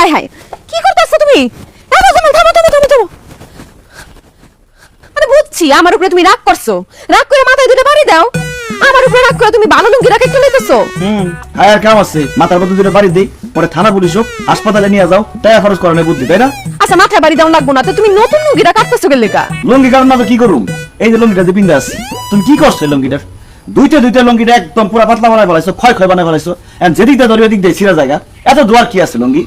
হায় হায় কি করতেছো তুমি? থামো থামো থামো থামো থামো থামো। আরে বুঝছি আমার উপরে তুমি রাগ করছ। রাগ করে মাথায় দুটো বাড়ি দাও। আমার উপরে রাগ করে তুমি ভালো লুঙ্গি রাখে হুম কাম আছে? মাথার মধ্যে দুটো বাড়ি দিই। পরে থানা পুলিশ হোক হাসপাতালে নিয়ে যাও। টাকা খরচ করানোর বুদ্ধি তাই না? আচ্ছা মাথায় বাড়ি দাও লাগবো না তো। তুমি নতুন লুঙ্গিটা কাটতেছো গেলে কা? লঙ্গি কারণ না তো কি করুম? এই যে লঙ্গিটা যে পিন্দা আছে। তুমি কি করছ এই লঙ্গিটার দুইটা দুইটা লঙ্গিটা একদম পুরা পাতলা বানায় ফেলাইছো ক্ষয় ক্ষয় বানায় ফেলাইছো। এন্ড যেদিকটা ধরে ওদিক দিয়ে ছিঁড়া জায়গা। এত দোয়ার কি আছে লঙ্গি?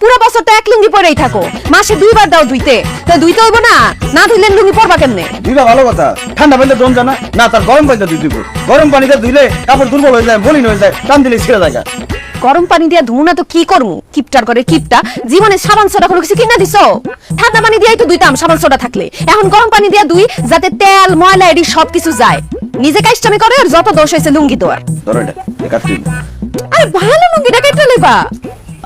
পুরো বছর তো এক লুঙ্গি পরেই থাকো। মাসে দুইবার দাও ধুইতে তো ধুইতে হইব না? না ধুইলে লুঙ্গি পরবা কেমনে? দুইটা ভালো কথা। ঠান্ডা পানিতে দম জানা। না তার গরম পানিতে দুই দিব। গরম পানিতে ধুইলে কাপড় দুর্বল হয়ে যায় মলিন হয়ে যায় টান দিলে ছিঁড়া জায়গা গরম পানি দিয়া ধুও না তো কি করমু? কিপটার করে কিপটা। জীবনে সাবান সোডা কোনো কিছু কিনা দিছো? ঠান্ডা পানি দিয়াই তো দুইতাম সাবান সোডা থাকলে। এখন গরম পানি দিয়া দুই যাতে তেল ময়লা এডি সব কিছু যায়। নিজে কাইস্টামি করে আর যত দোষ হয়েছে লুঙ্গি দেওয়ার ধরো এটা আরে ভালো লুঙ্গিটা কেটে লেবা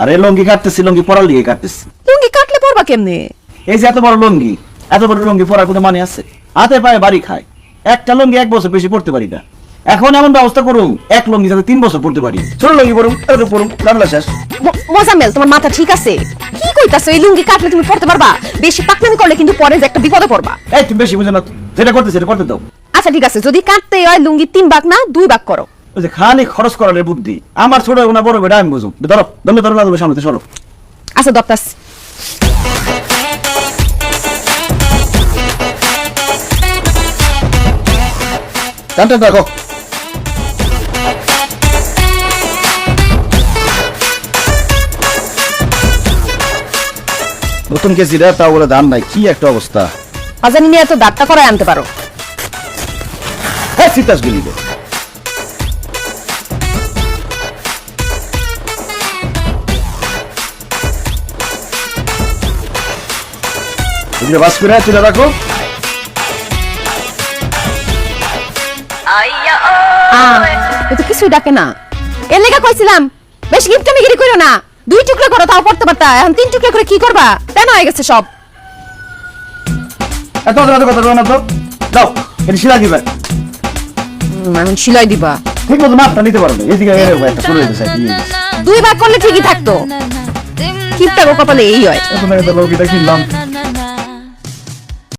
আরে লঙ্গি কাটতেছি লঙ্গি পরার লিগে কাটতেছি। লুঙ্গি কাটলে পরবা কেমনে? এই যে এত বড় লঙ্গি এত বড় লঙ্গি পরার কোনো মানে আছে? হাতে পায়ে বাড়ি খায়। একটা লঙ্গি এক বছর বেশি পড়তে পারি না। এখন এমন ব্যবস্থা করুন এক লঙ্গি যাতে তিন বছর পড়তে পারি। ছোট লঙ্গি পড়ুন এত পড়ুন ঝামেলা শেষ। ম- মোজামেল তোমার মাথা ঠিক আছে? কি কইতাছো এই লুঙ্গি কাটলে তুমি পড়তে পারবা? বেশি পাকনামি করলে কিন্তু পরে যে একটা বিপদে পড়বা। এই তুমি বেশি বুঝে না তো। যেটা করতে সেটা করতে দাও। আচ্ছা ঠিক আছে যদি কাটতে হয় লুঙ্গি তিন ভাগ না দুই ভাগ করো। ওই যে খালি খরচ করার বুদ্ধি। আমার ছোট না বড় বেটা আমি বুঝুম। ধরো দমে ধরো দেবে সামনে সরো। আচ্ছা দপ্তাস। টানটা দেখো। নতুন কেজি রে তা বলে দাম নাই। কি একটা অবস্থা। আজানি নিয়ে তো দাঁতটা করায় আনতে পারো। হ্যাঁ সিতাস গেলি এদিকে বাস করে তুলে রাখো। এ তো কিছুই ডাকে না। এর লেগা কইছিলাম বেশি গিফটামি গিরি করো না। দুই টুকরা করো তাও পড়তে পারতা। এখন তিন টুকরা করে কি করবা? কেন হয়ে গেছে সব। এত এত কথা বলো না তো। দাও এটা শিলা দিবে। এখন সিলাই দিবা। ঠিক মতো মাপটা নিতে পারবে এদিকে এর একটা করে দিতে চাই। দুই ভাগ করলে ঠিকই থাকতো। কিপটা গো কপালে এই হয়। এত টাকা তো লোকটা কিনলাম